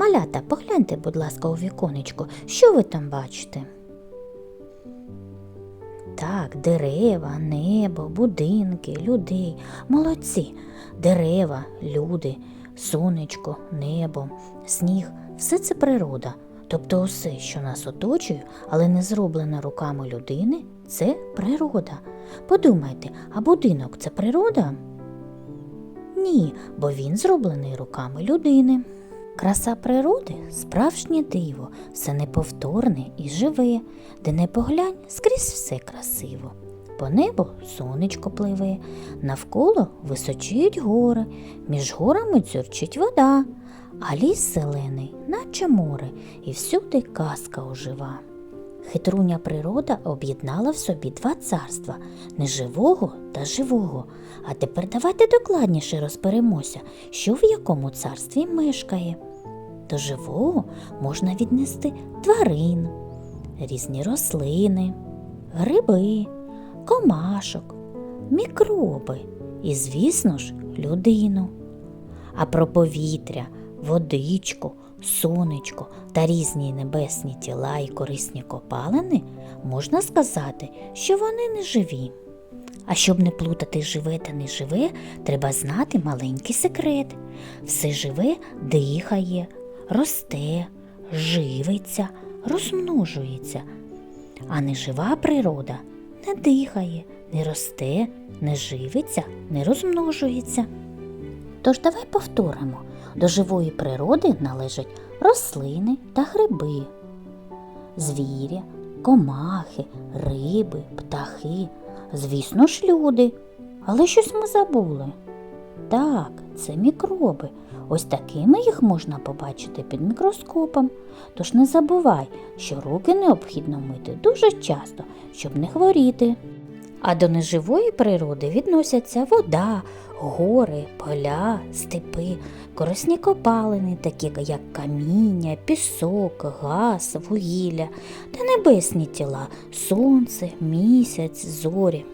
Малята, погляньте, будь ласка, у віконечко, що ви там бачите? Так, дерева, небо, будинки, людей. Молодці. Дерева, люди, сонечко, небо, сніг все це природа. Тобто усе, що нас оточує, але не зроблено руками людини, це природа. Подумайте, а будинок це природа? Ні, бо він зроблений руками людини. Краса природи справжнє диво, все неповторне і живе, де не поглянь, скрізь все красиво. По небу сонечко пливе, навколо височіють гори, між горами дзюрчить вода, а ліс зелений, наче море, і всюди казка ожива. Хитруня природа об'єднала в собі два царства неживого та живого. А тепер давайте докладніше розберемося, що в якому царстві мешкає. До живого можна віднести тварин, різні рослини, гриби, комашок, мікроби і, звісно ж, людину. А про повітря, водичку, сонечко та різні небесні тіла і корисні копалини можна сказати, що вони не живі. А щоб не плутати живе та неживе, треба знати маленький секрет. Все живе дихає, росте, живиться, розмножується. А нежива природа не дихає, не росте, не живиться, не розмножується. Тож давай повторимо, до живої природи належать рослини та гриби, звірі, комахи, риби, птахи, звісно ж, люди. Але щось ми забули. Так, це мікроби. Ось такими їх можна побачити під мікроскопом. Тож не забувай, що руки необхідно мити дуже часто, щоб не хворіти. А до неживої природи відносяться вода, гори, поля, степи, корисні копалини, такі як каміння, пісок, газ, вугілля та небесні тіла, сонце, місяць, зорі.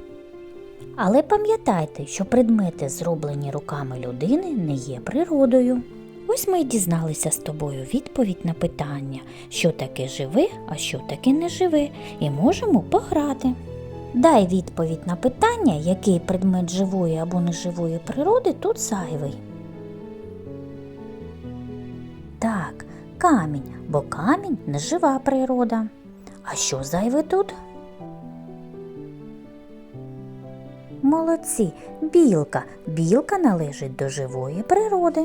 Але пам'ятайте, що предмети, зроблені руками людини, не є природою. Ось ми й дізналися з тобою відповідь на питання, що таке живе, а що таке не живе, і можемо пограти. Дай відповідь на питання, який предмет живої або неживої природи тут зайвий. Так, камінь, бо камінь нежива природа. А що зайве тут? Молодці, білка. Білка належить до живої природи.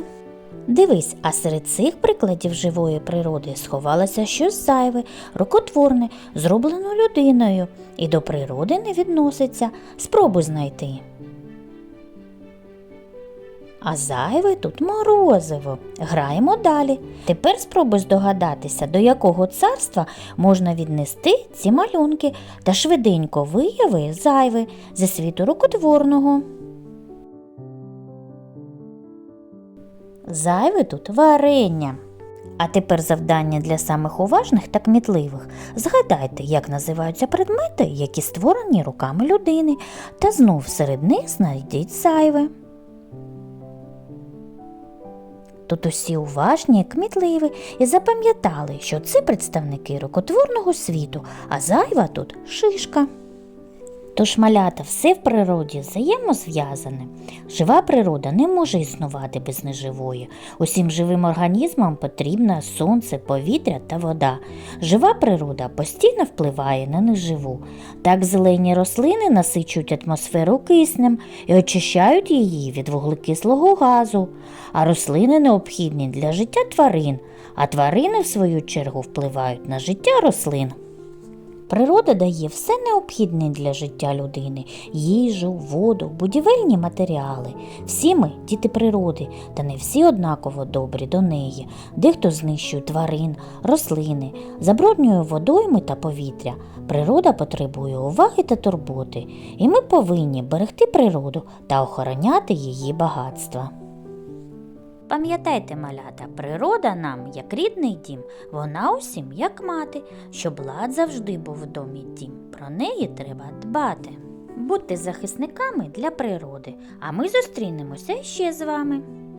Дивись, а серед цих прикладів живої природи сховалося щось зайве, рукотворне, зроблено людиною, і до природи не відноситься. Спробуй знайти. А зайве тут морозиво. Граємо далі. Тепер спробуй здогадатися, до якого царства можна віднести ці малюнки та швиденько вияви зайве зі світу рукотворного. Зайве тут варення. А тепер завдання для самих уважних та кмітливих. Згадайте, як називаються предмети, які створені руками людини, та знов серед них знайдіть зайве. Тут усі уважні, кмітливі і запам'ятали, що це представники рукотворного світу, а зайва тут шишка. Тож малята все в природі взаємозв'язане. Жива природа не може існувати без неживої. Усім живим організмам потрібно сонце, повітря та вода. Жива природа постійно впливає на неживу. Так зелені рослини насичують атмосферу киснем і очищають її від вуглекислого газу, а рослини необхідні для життя тварин, а тварини, в свою чергу, впливають на життя рослин. Природа дає все необхідне для життя людини їжу, воду, будівельні матеріали. Всі ми діти природи, та не всі однаково добрі до неї. Дехто знищує тварин, рослини, забруднює водойми та повітря. Природа потребує уваги та турботи, і ми повинні берегти природу та охороняти її багатства. Пам'ятайте, малята, природа нам, як рідний дім, вона усім, як мати, щоб лад завжди був в домі дім. Про неї треба дбати. Будьте захисниками для природи, а ми зустрінемося ще з вами.